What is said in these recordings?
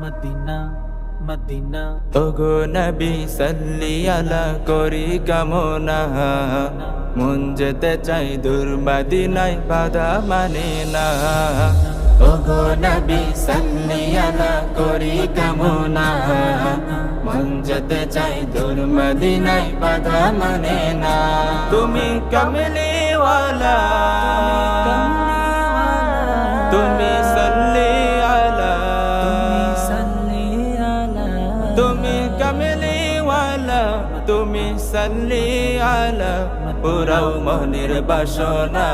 Medina Medina. ওগো নবী সাল্লি আলা করি কামনা। মন যেতে চাই দূর মদিনায় বাধা মানে না। ওগো নবী সাল্লি আলা করি কামনা। মন যেতে চাই দূর মদিনায় বাধা মানে না। তুমি কমলি তুমি কমলি ওয়ালা তুমি সাল্লি আলা পুরাও মনের বাসনা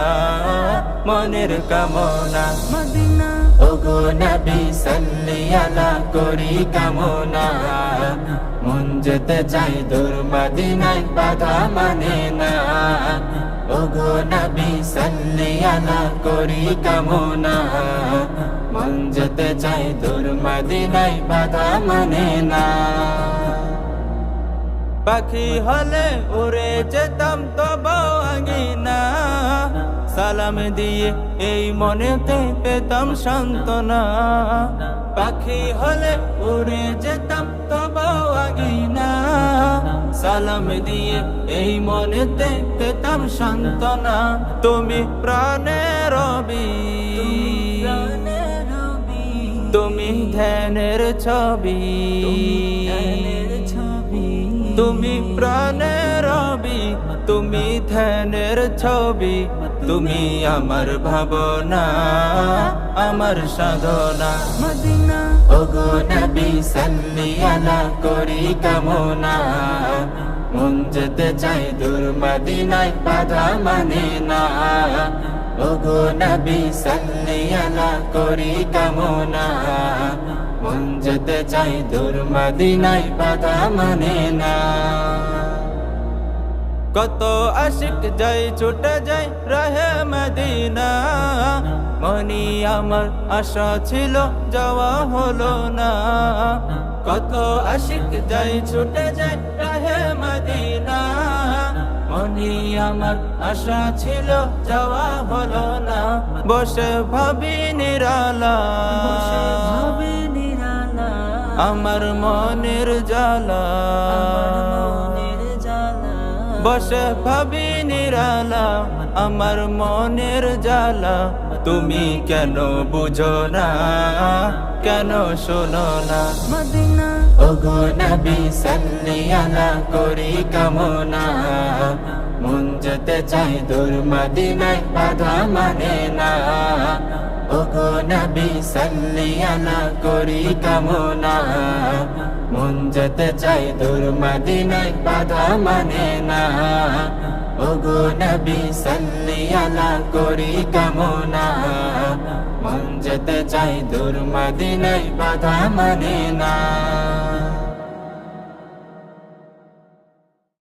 মনের কামনা মদিনা ওগো নবী সাল্লি আলা করি কামনা মন যেতে চাই দূর মদিনায় বাধা মানে না ওগো নবী সাল্লি আলা করি কামনা মন যেতে চাই দূর মদিনায় বাধা মানে না পাখি হলে উড়ে যেতাম তব না সালাম দিয়ে এই মনেতে পেতাম সান্ত্বনা। পাখি হলে উড়ে যেতাম তব না সালাম দিয়ে এই মনেতে পেতাম সান্ত্বনা। তুমি প্রাণের রবি। তুমি ধ্যানের ছবি। তুমি প্রাণের রবি তুমি ধ্যানের ছবি তুমি আমার ভাবনা আমার সাধনা। মদিনা ওগো নবী সাল্লি আলা করি কামনা। মন যেতে চাই দূর মদিনায় বাধা মানে না। ওগো নবী, সাল্লি করি কামনা। মন চাই দূর মদিনায়, বাধা মানে না। কত আশিক যাই ছুটে যাই রহে মদিনা। মনি আমার আশা ছিল, যাওয়া হলো না। কত আশিক যাই ছুটে যাই রহে মদিনা। মনি আমার আশা ছিল যাওয়া হলো না। বসে ভাবি নিরালা। আমার মনের জ্বালা। মনের জ্বালা। বসে ভাবি নিরালা। আমার মনের জ্বালা। তুমি কেন বুঝো না? কেন শোনো না? মদিনা। ওগো নবী সাল্লি করি কামনা। মন যেতে চাই দূর মদিনায় বাধা মানে না। ওগো নবী সাল্লি করি কামনা। মন যেতে চাই দূর মদিনায় বাধা মানে না। ওগো নবী সাল্লি আলা করি কামনা। মন যেতে চাই দূর মদিনায় বাধা মানে না